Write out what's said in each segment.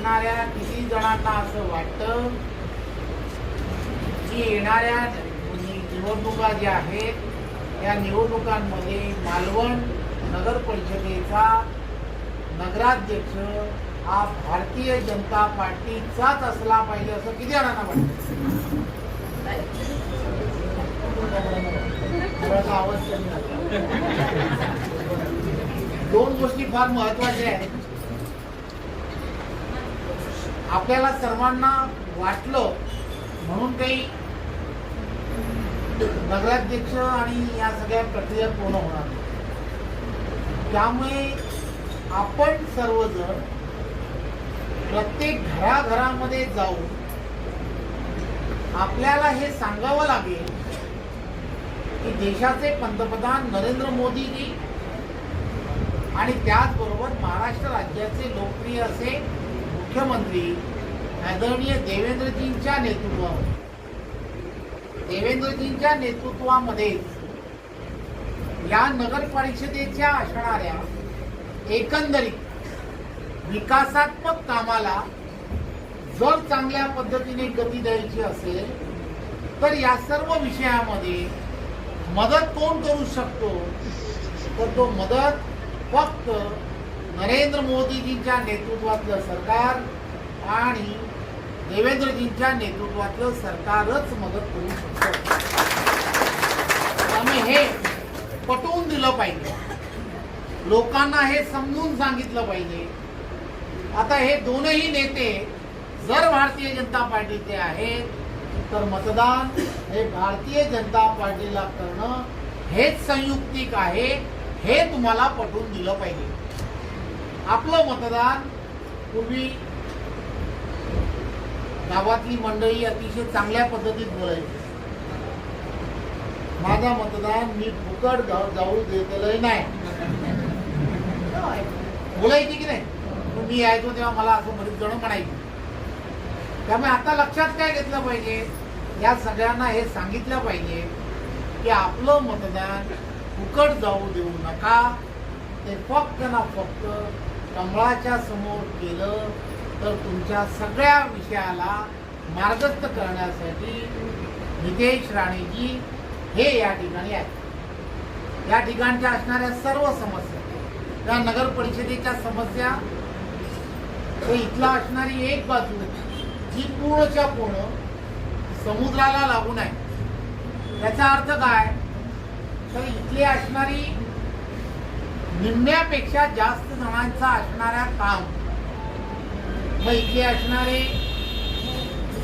ऐकणाऱ्या किती जणांना असं वाटतं की येणाऱ्या निवडणुका ज्या आहेत या निवडणुकांमध्ये मालवण नगर परिषदेचा नगराध्यक्ष हा भारतीय जनता पार्टीचाच असला पाहिजे असं किती जणांना वाटतं? दोन गोष्टी फार महत्त्वाच्या आहेत. आपल्याला सर्वांना वाटलं म्हणून काही नगराध्यक्ष आणि या सगळ्या प्रक्रिया पूर्ण होणार नाही. त्यामुळे आपण सर्वजण प्रत्येक घराघरामध्ये जाऊन आपल्याला हे सांगावं लागेल की देशाचे पंतप्रधान नरेंद्र मोदीजी आणि त्याचबरोबर महाराष्ट्र राज्याचे लोकप्रिय असे मुख्यमंत्री आदरणीय देवेंद्रजींच्या नेतृत्वावर. देवेंद्रजींच्या नेतृत्वामध्ये या नगर परिषदेच्या असणाऱ्या एकंदरीत विकासात्मक कामाला जर चांगल्या पद्धतीने गती द्यायची असेल तर या सर्व विषयामध्ये मदत कोण करू शकतो? तर तो मदत फक्त नरेंद्र मोदीजींच्या नेतृत्वातलं सरकार आणि देवेंद्रजींच्या नेतृत्वातलं सरकारच मदत करू शकतं. त्यामुळे हे पटवून दिलं पाहिजे. लोकांना हे समजून सांगितलं पाहिजे. आता हे दोनही नेते जर भारतीय जनता पार्टीचे आहेत तर मतदान हे भारतीय जनता पार्टीला करणं हेच संयुक्तिक आहे हे तुम्हाला पटवून दिलं पाहिजे. आपलं मतदान पूर्वी गावातली मंडळी अतिशय चांगल्या पद्धतीत बोलायची. माझा मतदान मी फुकट जाऊ जाऊ नाही. बोलायची की नाही? पण मी यायचो तेव्हा मला असं बरीच जण म्हणायची. त्यामुळे आता लक्षात काय घेतलं पाहिजे? या सगळ्यांना हे सांगितलं पाहिजे की आपलं मतदान फुकट जाऊ देऊ नका. ते फक्त ना फक्त कमळाच्या समोर केलं तर तुमच्या सगळ्या विषयाला मार्गस्थ करण्यासाठी नितेश राणेजी हे या ठिकाणी आहेत. या ठिकाणच्या असणाऱ्या सर्व समस्या त्या नगर परिषदेच्या समस्या तो इथला असणारी एक बाजू जी पूर्णच्या पूर्ण समुद्राला लागून आहे. त्याचा अर्थ काय? तर इथली असणारी निम्म्यापेक्षा जास्त जणांचा असणारा काम. मग इथले असणारे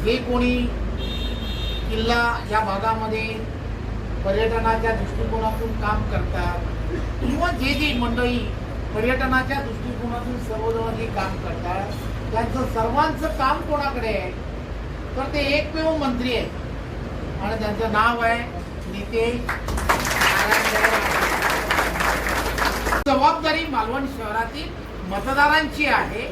जे कोणी किल्ला या भागामध्ये पर्यटनाच्या दृष्टिकोनातून काम करतात किंवा जे जे मंडळी पर्यटनाच्या दृष्टिकोनातून सर्वजण जे काम करतात त्यांचं सर्वांचं काम कोणाकडे आहे? तर ते एकमेव मंत्री आहेत. आणि त्यांचं नाव आहे नितेश नारायण जबाबदारी मालवण शहरातील मतदारांची आहे.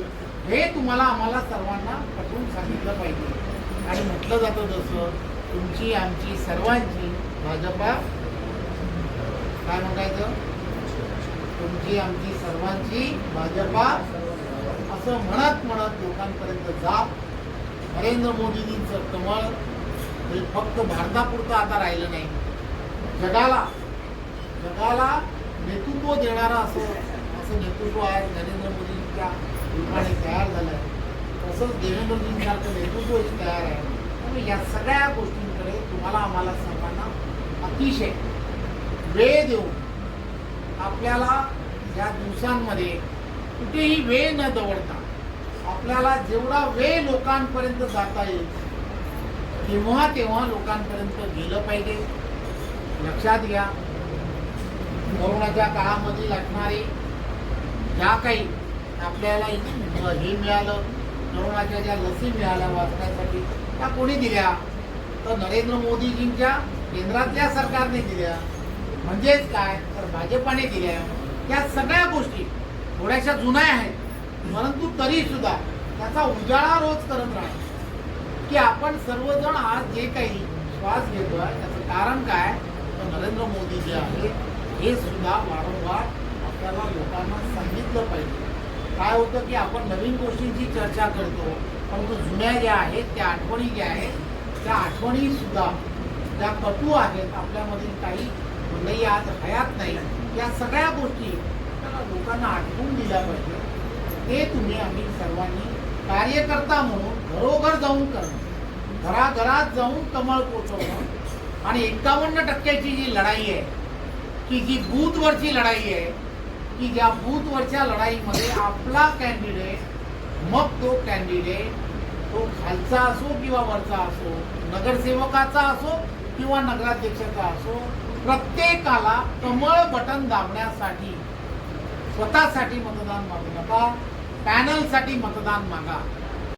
हे तुम्हाला आम्हाला सर्वांना पटवून सांगितलं पाहिजे. आणि म्हटलं जातं जसं तुमची आमची सर्वांची भाजपा काय म्हणायचं? तुमची आमची सर्वांची भाजपा असं म्हणत म्हणत लोकांपर्यंत जात नरेंद्र मोदीजींचं कमळ हे फक्त भारतापुरतं आता राहिलं नाही. जगाला जगाला नेतृत्व देणारं असं असं नेतृत्व आहे नरेंद्र मोदींच्या रूपाने तयार झालं आहे तसंच देवेंद्रजींसारखं नेतृत्व तयार आहे. त्यामुळे या सगळ्या गोष्टींकडे तुम्हाला आम्हाला सर्वांना अतिशय वेळ देऊन आपल्याला या दिवसांमध्ये कुठेही वेळ न दवडता आपल्याला जेवढा वेळ लोकांपर्यंत जाता येईल तेव्हा तेव्हा लोकांपर्यंत गेलं पाहिजे. लक्षात घ्या. कोरोनाच्या काळामध्ये लागणारे ज्या काही आपल्याला हे मिळालं कोरोनाच्या ज्या लसी मिळाल्या वाचण्यासाठी त्या कोणी दिल्या? तर नरेंद्र मोदीजींच्या केंद्रातल्या सरकारने दिल्या. म्हणजेच काय? तर भाजपाने दिल्या. या सगळ्या गोष्टी थोड्याशा जुन्या आहेत. परंतु तरी सुद्धा त्याचा उजाळा रोज करत राहा की आपण सर्वजण आज जे काही श्वास घेतोय त्याचं कारण काय? तर नरेंद्र मोदी जे आहेत. हे सुद्धा वारंवार आपल्याला लोकांना सांगितलं पाहिजे. काय होतं की आपण नवीन गोष्टींची चर्चा करतो परंतु जुन्या ज्या आहेत त्या आठवणी ज्या आहेत त्या आठवणीसुद्धा ज्या कटू आहेत आपल्यामधील काही मंडळी आज हयात नाही. या सगळ्या गोष्टी आपल्याला लोकांना आठवून दिल्या पाहिजे. ते तुम्ही आम्ही सर्वांनी कार्यकर्ता म्हणून घरोघर जाऊन करणं. घराघरात जाऊन कमळ पोचवणं. आणि एकावन्न टक्क्याची जी लढाई आहे की जी बूथवरची लढाई आहे की ज्या बूथवरच्या लढाईमध्ये आपला कॅन्डिडेट मग तो कॅन्डिडेट तो खालचा असो किंवा वरचा असो नगरसेवकाचा असो किंवा नगराध्यक्षाचा असो प्रत्येकाला कमळ बटन दाबण्यासाठी स्वतःसाठी मतदान मागू नका पॅनलसाठी मतदान मागा.